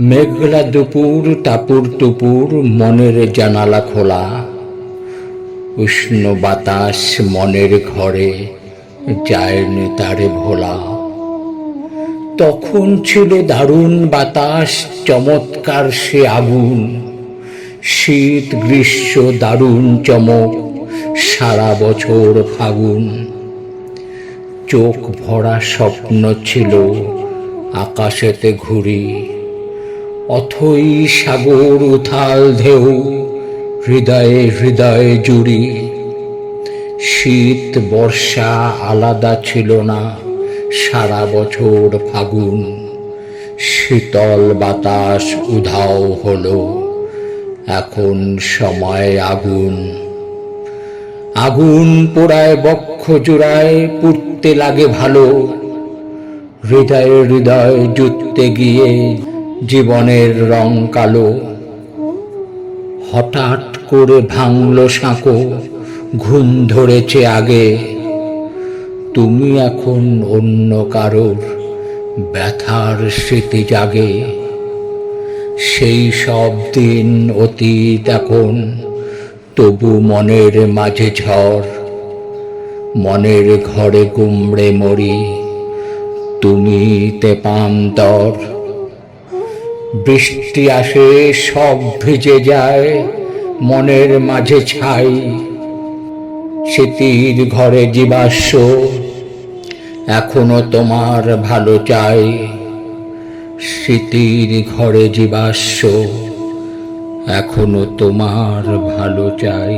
মেঘলা দুপুর, টাপুর টুপুর, মনের জানালা খোলা। উষ্ণ বাতাস মনের ঘরে যায়নি তারে ভোলা। তখন ছিল দারুণ বাতাস, চমৎকার সে আগুন। শীত, গ্রীষ্ম, দারুণ চমক, সারা বছর ফাগুন। চোখ ভরা স্বপ্ন ছিল আকাশেতে ঘুরি। অথই সাগর উথাল ঢেউ, হৃদয়ে হৃদয়ে জুড়ি। শীত, বর্ষা আলাদা ছিল না, সারা বছর ফাগুন। শীতল বাতাস উধাও হলো, এখন সময় আগুন। আগুন পোড়ায় বক্ষ জোড়ায়, পুড়তে লাগে ভালো। হৃদয়ে হৃদয় জুততে গিয়ে জীবনের রং কালো। হঠাৎ করে ভাঙলো সাঁকো, ঘুম ধরেছে আগে। তুমি এখন অন্য কারোর ব্যথার স্মৃতি জাগে। সেই সব দিন অতীত এখন, তবু মনের মাঝে ঝড়। মনের ঘরে গুমড়ে মরি তুমি তেপান্তর বৃষ্টি আসে, সব ভিজে যায়, মনের মাঝে ছাই। স্মৃতির ঘরে জীবাশ্ম, এখনও তোমার ভালো চাই। স্মৃতির ঘরে জীবাশ্ম, এখনও তোমার ভালো চাই।